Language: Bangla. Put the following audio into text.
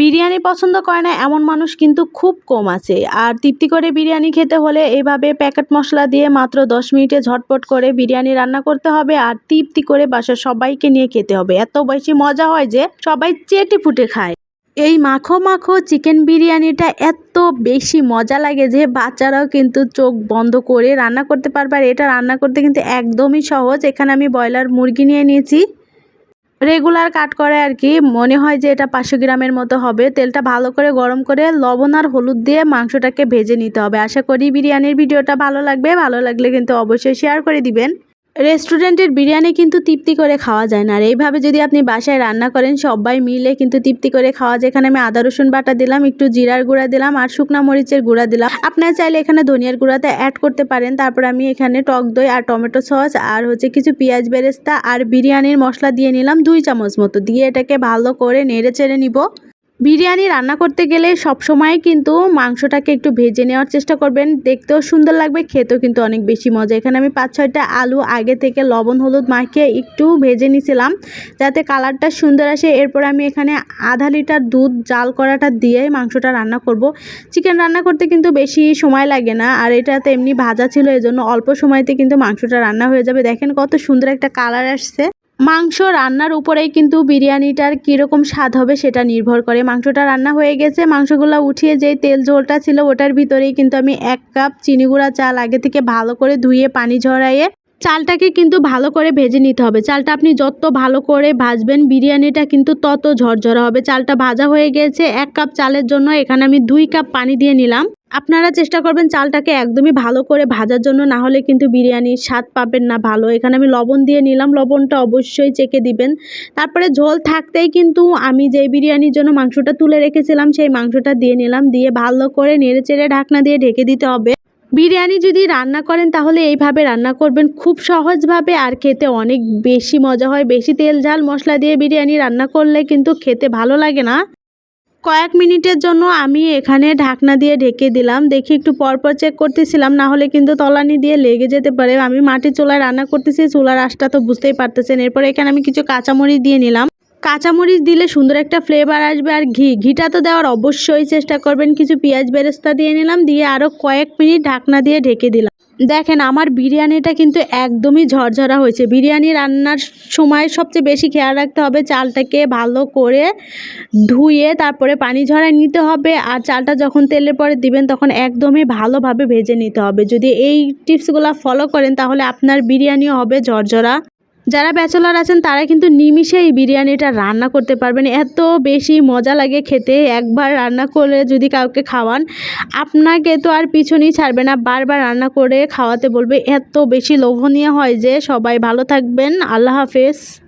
বিরিয়ানি পছন্দ করে না এমন মানুষ কিন্তু খুব কম আছে। আর তৃপ্তি করে বিরিয়ানি খেতে হলে এইভাবে প্যাকেট মশলা দিয়ে মাত্র দশ মিনিটে ঝটপট করে বিরিয়ানি রান্না করতে হবে আর তৃপ্তি করে বাসার সবাইকে নিয়ে খেতে হবে। এত বেশি মজা হয় যে সবাই চেটে ফুটে খায়। এই মাখো মাখো চিকেন বিরিয়ানিটা এত বেশি মজা লাগে যে বাচ্চারাও কিন্তু চোখ বন্ধ করে রান্না করতে পারবে। আর এটা রান্না করতে কিন্তু একদমই সহজ। এখানে আমি ব্রয়লার মুরগি নিয়ে নিয়েছি। রেগুলার কাট করে আর কি। মনে হয় যে এটা পাঁচশো গ্রামের মতো হবে। তেলটা ভালো করে গরম করে লবণ আর হলুদ দিয়ে মাংসটাকে ভেজে নিতে হবে। আশা করি বিরিয়ানির ভিডিওটা ভালো লাগবে। ভালো লাগলে কিন্তু অবশ্যই শেয়ার করে দিবেন। রেস্টুরেন্টের বিরিয়ানি কিন্তু তৃপ্তি করে খাওয়া যায় না। আর এইভাবে যদি আপনি বাসায় রান্না করেন, সবাই মিলে কিন্তু তৃপ্তি করে খাওয়া যায়। এখানে আমি আদা, রসুন বাটা দিলাম, একটু জিরার গুঁড়া দিলাম আর শুকনো মরিচের গুঁড়া দিলাম। আপনারা চাইলে এখানে ধনিয়ার গুঁড়াতে অ্যাড করতে পারেন। তারপর আমি এখানে টক দই আর টমেটো সস আর হচ্ছে কিছু পেঁয়াজ বেরেস্তা আর বিরিয়ানির মশলা দিয়ে নিলাম দুই চামচ মতো। দিয়ে এটাকে ভালো করে নেড়ে চেড়ে নিব। বিরিয়ানি রান্না করতে গেলে সব সময় কিন্তু মাংসটাকে একটু ভেজে নেওয়ার চেষ্টা করবেন। দেখতেও সুন্দর লাগবে, খেতেও কিন্তু অনেক বেশি মজা। এখানে আমি পাঁচ, ছয়টা আলু আগে থেকে লবণ, হলুদ মাখিয়ে একটু ভেজে নিছিলাম যাতে কালারটা সুন্দর আসে। এরপর আমি এখানে আধা লিটার দুধ জাল করাটা দিয়ে মাংসটা রান্না করব। চিকেন রান্না করতে কিন্তু বেশি সময় লাগে না, আর এটা তো এমনি ভাজা ছিল, এজন্য অল্প সময়তে কিন্তু মাংসটা রান্না হয়ে যাবে। দেখেন কত সুন্দর একটা কালার আসছে। মাংস রান্নার উপরেই কিন্তু বিরিয়ানিটার কীরকম স্বাদ হবে সেটা নির্ভর করে। মাংসটা রান্না হয়ে গেছে, মাংসগুলো উঠিয়ে যেই তেল ঝোলটা ছিল ওটার ভিতরেই কিন্তু আমি এক কাপ চিনি গুঁড়া চাল আগে থেকে ভালো করে ধুয়ে পানি ঝরাইয়ে চালটাকে কিন্তু ভালো করে ভেজে নিতে হবে। চালটা আপনি যত ভালো করে ভাজবেন বিরিয়ানিটা কিন্তু তত ঝরঝরা হবে। চালটা ভাজা হয়ে গেছে, এক কাপ চালের জন্য এখানে আমি দুই কাপ পানি দিয়ে নিলাম। আপনারা চেষ্টা করবেন চালটাকে একদমই ভালো করে ভাজার জন্য, না হলে কিন্তু বিরিয়ানির স্বাদ পাবেন না ভালো। এখানে আমি লবণ দিয়ে নিলাম, লবণটা অবশ্যই চেকে দিবেন। তারপরে ঝোল থাকতেই কিন্তু আমি যেই বিরিয়ানির জন্য মাংসটা তুলে রেখেছিলাম, সেই মাংসটা দিয়ে নিলাম। দিয়ে ভালো করে নেড়ে চেড়ে ঢাকনা দিয়ে ঢেকে দিতে হবে। বিরিয়ানি যদি রান্না করেন, তাহলে এইভাবে রান্না করবেন খুব সহজভাবে আর খেতে অনেক বেশি মজা হয়। বেশি তেল, ঝাল, মশলা দিয়ে বিরিয়ানি রান্না করলে কিন্তু খেতে ভালো লাগে না। কয়েক মিনিটের জন্য আমি এখানে ঢাকনা দিয়ে ঢেকে দিলাম। দেখি একটু পরপর চেক করতেছিলাম, না হলে কিন্তু তলানি দিয়ে লেগে যেতে পারে। আমি মাটির চুলায় রান্না করতেছি, চুলার আশটা তো বুঝতেই পারতেছেন। এরপর এখানে আমি কিছু কাঁচামরিচ দিয়ে নিলাম। কাঁচামরিচ দিলে সুন্দর একটা ফ্লেভার আসবে আর ঘি। ঘিটা তো দেওয়ার অবশ্যই চেষ্টা করবেন। কিছু পেঁয়াজ বেরেস্তা দিয়ে নিলাম, দিয়ে আরও কয়েক মিনিট ঢাকনা দিয়ে ঢেকে দিলাম। দেখেন, আমার বিরিয়ানিটা কিন্তু একদমই ঝরঝরা হয়েছে। বিরিয়ানি রান্নার সময় সবচেয়ে বেশি খেয়াল রাখতে হবে, চালটাকে ভালো করে ধুয়ে তারপরে পানি ঝরায় নিতে হবে আর চালটা যখন তেলের পরে দিবেন তখন একদমই ভালোভাবে ভেজে নিতে হবে। যদি এই টিপসগুলো ফলো করেন তাহলে আপনার বিরিয়ানিও হবে ঝরঝরা। যারা ব্যাচেলার আছেন, তারা কিন্তু নিমিশে এই বিরিয়ানিটা রান্না করতে পারবেন। এত বেশি মজা লাগে খেতে, একবার রান্না করে যদি কাউকে খাওয়ান, আপনাকে তো আর পিছনেই ছাড়বে না। বারবার রান্না করে খাওয়াতে বলবে। এত বেশি লোভনীয় হয় যে সবাই ভালো থাকবেন। আল্লাহ হাফেজ।